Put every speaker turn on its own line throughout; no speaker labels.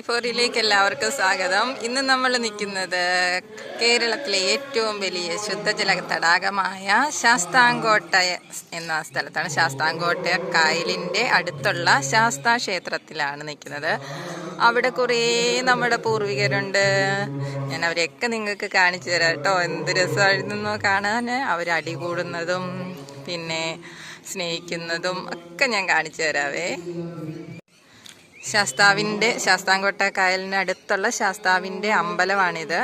ഫോറിലേക്ക് എല്ലാവർക്കും സ്വാഗതം. ഇന്ന് നമ്മൾ നിൽക്കുന്നത് കേരളത്തിലെ ഏറ്റവും വലിയ ശുദ്ധജല തടാകമായ ശാസ്താംകോട്ട എന്ന സ്ഥലത്താണ്. ശാസ്താംകോട്ട കായലിന്റെ അടുത്തുള്ള ശാസ്താ ക്ഷേത്രത്തിലാണ് നിൽക്കുന്നത്. അവിടെ കുറേ നമ്മുടെ പൂർവികരുണ്ട്. ഞാൻ അവരെയൊക്കെ നിങ്ങൾക്ക് കാണിച്ചു തരാം കേട്ടോ. എന്ത് രസമായിരുന്നു കാണാൻ. അവർ അടികൂടുന്നതും പിന്നെ സ്നേഹിക്കുന്നതും ഒക്കെ ഞാൻ കാണിച്ചു തരാവേ. ശാസ്താവിന്റെ ശാസ്താംകോട്ട കായലിന് അടുത്തുള്ള ശാസ്താവിന്റെ അമ്പലമാണിത്.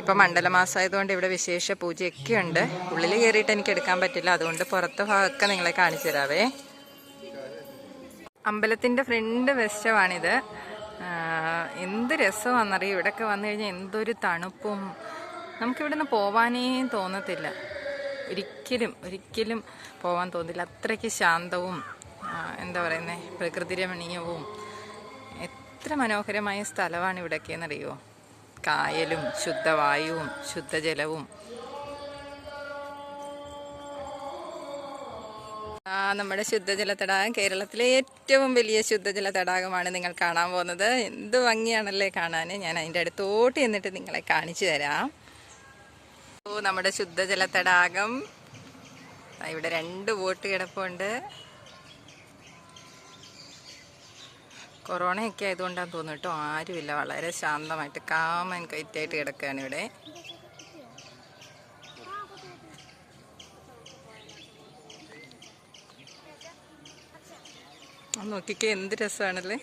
ഇപ്പം മണ്ഡലമാസമായതുകൊണ്ട് ഇവിടെ വിശേഷ പൂജയൊക്കെ ഉണ്ട് ഉള്ളിൽ കയറിയിട്ട് എനിക്ക് എടുക്കാൻ പറ്റില്ല. അതുകൊണ്ട് പുറത്തെ ഭാഗമൊക്കെ നിങ്ങളെ കാണിച്ചു തരാവേ. അമ്പലത്തിന്റെ ഫ്രണ്ട് വശമാണിത്. എന്ത് രസമാണെന്നറിയും? ഇവിടെയൊക്കെ വന്നു കഴിഞ്ഞാൽ എന്തൊരു തണുപ്പും. നമുക്കിവിടെ നിന്ന് പോവാനേ തോന്നത്തില്ല. ഒരിക്കലും ഒരിക്കലും പോവാൻ തോന്നില്ല അത്രയ്ക്ക് ശാന്തവും എന്താ പറയുന്നത് പ്രകൃതി രമണീയവും എത്ര മനോഹരമായ സ്ഥലമാണ് ഇവിടെയൊക്കെ എന്നറിയോ കായലും ശുദ്ധവായുവും ശുദ്ധജലവും. ആ നമ്മുടെ ശുദ്ധജല തടാകം കേരളത്തിലെ ഏറ്റവും വലിയ ശുദ്ധജല തടാകമാണ് നിങ്ങൾ കാണാൻ പോകുന്നത്. എന്ത് ഭംഗിയാണല്ലേ കാണാൻ ഞാൻ അതിന്റെ അടുത്തോട്ട് എന്നിട്ട് നിങ്ങളെ കാണിച്ചു തരാം. ഓ നമ്മുടെ ശുദ്ധജല തടാകം ഇവിടെ രണ്ട് ബോട്ട് കിടപ്പുണ്ട്. കൊറോണയൊക്കെ ആയതുകൊണ്ടാണ് തോന്നുന്നു ആരുമില്ല. വളരെ ശാന്തമായിട്ട് കാമൻ കൈറ്റായിട്ട് കിടക്കുകയാണ് ഇവിടെ. നോക്കിക്കേ എന്ത് രസമാണല്ലേ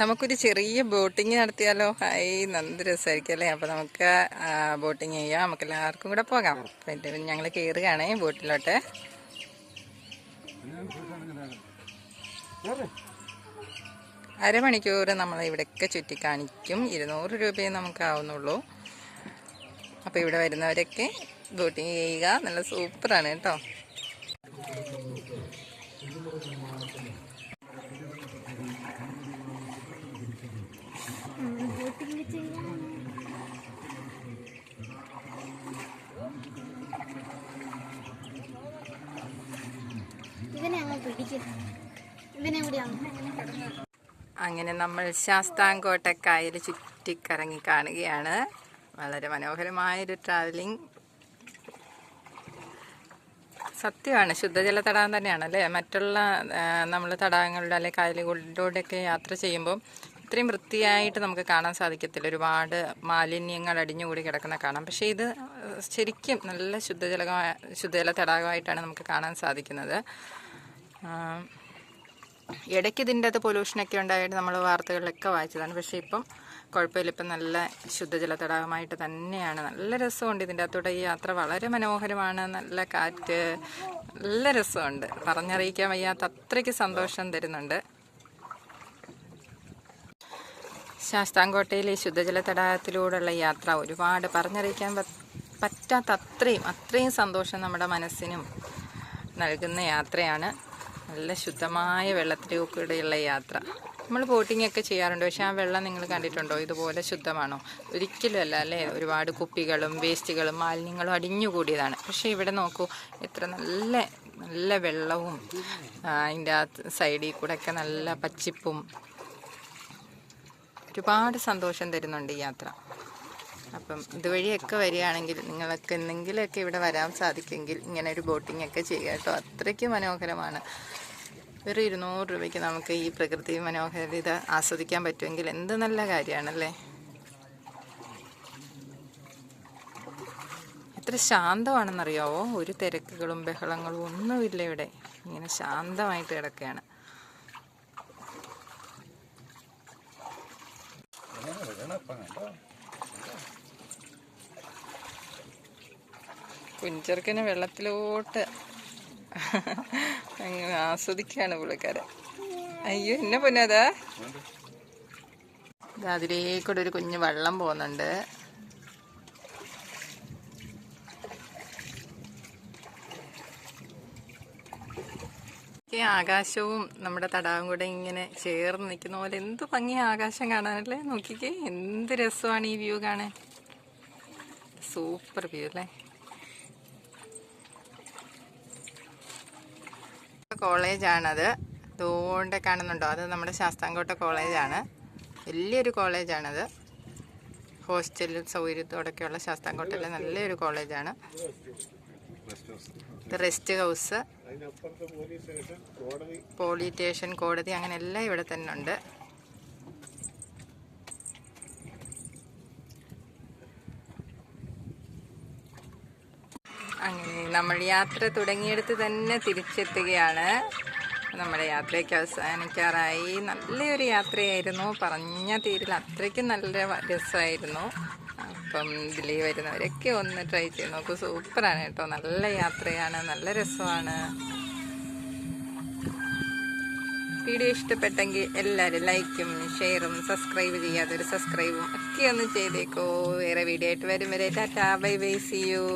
നമുക്കൊരു ചെറിയ ബോട്ടിങ് നടത്തിയാലോ? ഹായ് നല്ല രസമായിരിക്കും അല്ലേ? അപ്പോൾ നമുക്ക് ബോട്ടിങ് ചെയ്യാം. നമുക്ക് എല്ലാവർക്കും കൂടെ പോകാം. ഞങ്ങൾ കയറുകയാണേ ബോട്ടിലോട്ട്. അരമണിക്കൂർ നമ്മൾ ഇവിടെയൊക്കെ ചുറ്റി കാണിക്കും. ഇരുന്നൂറ് രൂപയെ നമുക്കാവുന്നുള്ളൂ അപ്പം അപ്പോൾ ഇവിടെ വരുന്നവരൊക്കെ ബോട്ടിങ് ചെയ്യുക. നല്ല സൂപ്പറാണ് കേട്ടോ.
ഇതിനെ അങ്ങ് പിടിക്കുന്നു
അങ്ങനെ നമ്മൾ ശാസ്താംകോട്ട കായൽ ചുറ്റിക്കറങ്ങി കാണുകയാണ്. വളരെ മനോഹരമായൊരു ട്രാവലിംഗ് സത്യമാണ് ശുദ്ധജല തടാകം തന്നെയാണ് അല്ലേ? മറ്റുള്ള നമ്മൾ തടാകങ്ങളുടെ അല്ലെങ്കിൽ കായലുകളിലൂടെയൊക്കെ യാത്ര ചെയ്യുമ്പോൾ ഇത്രയും വൃത്തിയായിട്ട് നമുക്ക് കാണാൻ സാധിക്കത്തില്ല. ഒരുപാട് മാലിന്യങ്ങൾ അടിഞ്ഞുകൂടി കിടക്കുന്ന കാണാം. പക്ഷേ ഇത് ശരിക്കും നല്ല ശുദ്ധജല ശുദ്ധജല തടാകമായിട്ടാണ് നമുക്ക് കാണാൻ സാധിക്കുന്നത്. ഇടയ്ക്ക് ഇതിന്റെ അത് പൊല്യൂഷനൊക്കെ ഉണ്ടായിട്ട് നമ്മൾ വാർത്തകളിലൊക്കെ വായിച്ചതാണ്. പക്ഷേ ഇപ്പം കുഴപ്പമില്ല. ഇപ്പം നല്ല ശുദ്ധജല തടാകമായിട്ട് തന്നെയാണ്. നല്ല രസമുണ്ട് ഇതിന്റെ അകത്തൂടെ. ഈ യാത്ര വളരെ മനോഹരമാണ്. നല്ല കാറ്റ്. നല്ല രസമുണ്ട്. പറഞ്ഞറിയിക്കാൻ വയ്യാത്ത അത്രയ്ക്ക് സന്തോഷം തരുന്നുണ്ട്. ശാസ്താംകോട്ടയിലെ ശുദ്ധജല തടാകത്തിലൂടെയുള്ള യാത്ര ഒരുപാട് പറഞ്ഞറിയിക്കാൻ പറ്റാത്ത അത്രയും അത്രയും സന്തോഷം നമ്മുടെ മനസ്സിനും നൽകുന്ന യാത്രയാണ്. നല്ല ശുദ്ധമായ വെള്ളത്തിലൂടെയുള്ള യാത്ര. നമ്മൾ ബോട്ടിംഗ് ഒക്കെ ചെയ്യാറുണ്ട്. പക്ഷേ ആ വെള്ളം നിങ്ങൾ കണ്ടിട്ടുണ്ടോ? ഇതുപോലെ ശുദ്ധമാണോ? ഒരിക്കലും അല്ല ഒരുപാട് കുപ്പികളും വേസ്റ്റുകളും മാലിന്യങ്ങളും അടിഞ്ഞുകൂടിയതാണ് പക്ഷേ ഇവിടെ നോക്കൂ എത്ര നല്ല നല്ല വെള്ളവും അതിന്റെ ആ സൈഡിൽ കൂടെ ഒക്കെ നല്ല പച്ചിപ്പും. ഒരുപാട് സന്തോഷം തരുന്നുണ്ട് ഈ യാത്ര. അപ്പം ഇതുവഴിയൊക്കെ വരികയാണെങ്കിൽ നിങ്ങൾക്ക് എന്തെങ്കിലുമൊക്കെ ഇവിടെ വരാൻ സാധിക്കുമെങ്കിൽ ഇങ്ങനെ ഒരു ബോട്ടിംഗ് ഒക്കെ ചെയ്യുക കേട്ടോ. അത്രയ്ക്ക് മനോഹരമാണ്. വെറും ഇരുന്നൂറ് രൂപയ്ക്ക് നമുക്ക് ഈ പ്രകൃതി മനോഹരിത ആസ്വദിക്കാൻ പറ്റുമെങ്കിൽ എന്ത് നല്ല കാര്യമാണല്ലേ? എത്ര ശാന്തമാണെന്നറിയാവോ? ഒരു തിരക്കുകളും ബഹളങ്ങളും ഒന്നുമില്ല ഇവിടെ. ഇങ്ങനെ ശാന്തമായിട്ട് കിടക്കുകയാണ്. കുഞ്ചെറുക്കന് വെള്ളത്തിലോട്ട് അങ്ങനെ ആസ്വദിക്കാണ് പുള്ളിക്കാരൻ. അയ്യോ എന്നെ പൊന്നത് അതിലേക്കൂടെ ഒരു കുഞ്ഞു വെള്ളം പോകുന്നുണ്ട്. ആകാശവും നമ്മുടെ തടാകം കൂടെ ഇങ്ങനെ ചേർന്ന് നിൽക്കുന്ന പോലെ എന്ത് ഭംഗി ആകാശം കാണാനല്ലേ നോക്കിക്കേ എന്ത് രസമാണ് ഈ വ്യൂ കാണാൻ. സൂപ്പർ വ്യൂ അല്ലേ? കോളേജാണത്. അതുകൊണ്ട് കാണുന്നുണ്ടോ? അത് നമ്മുടെ ശാസ്താംകോട്ട കോളേജാണ്. വലിയൊരു കോളേജാണത്. ഹോസ്റ്റലും സൗകര്യത്തോടൊക്കെയുള്ള ശാസ്താംകോട്ടയിലെ നല്ലൊരു കോളേജാണ്. Rest house. പോലീസ് സ്റ്റേഷൻ കോടതി അങ്ങനെ എല്ലാം ഇവിടെ തന്നെ ഉണ്ട് അങ്ങനെ നമ്മൾ യാത്ര തുടങ്ങിയെടുത്ത് തന്നെ തിരിച്ചെത്തുകയാണ്. നമ്മുടെ യാത്രയ്ക്ക് അവസാനിക്കാറായി. നല്ലൊരു യാത്രയായിരുന്നു. പറഞ്ഞ തീരിൽ അത്രയ്ക്കും നല്ല രസമായിരുന്നു. അപ്പം ഇതിൽ വരുന്നവരൊക്കെ ഒന്ന് ട്രൈ ചെയ്ത് നോക്കൂ. സൂപ്പറാണ് കേട്ടോ. നല്ല യാത്രയാണ്. നല്ല രസമാണ്. വീഡിയോ ഇഷ്ടപ്പെട്ടെങ്കിൽ എല്ലാവരും ലൈക്കും ഷെയറും സബ്സ്ക്രൈബ് ചെയ്യാതൊരു സബ്സ്ക്രൈബും ഒക്കെ ഒന്ന് ചെയ്തേക്കോ. വേറെ വീഡിയോ ആയിട്ട് വരും വരെ tata. Bye bye see you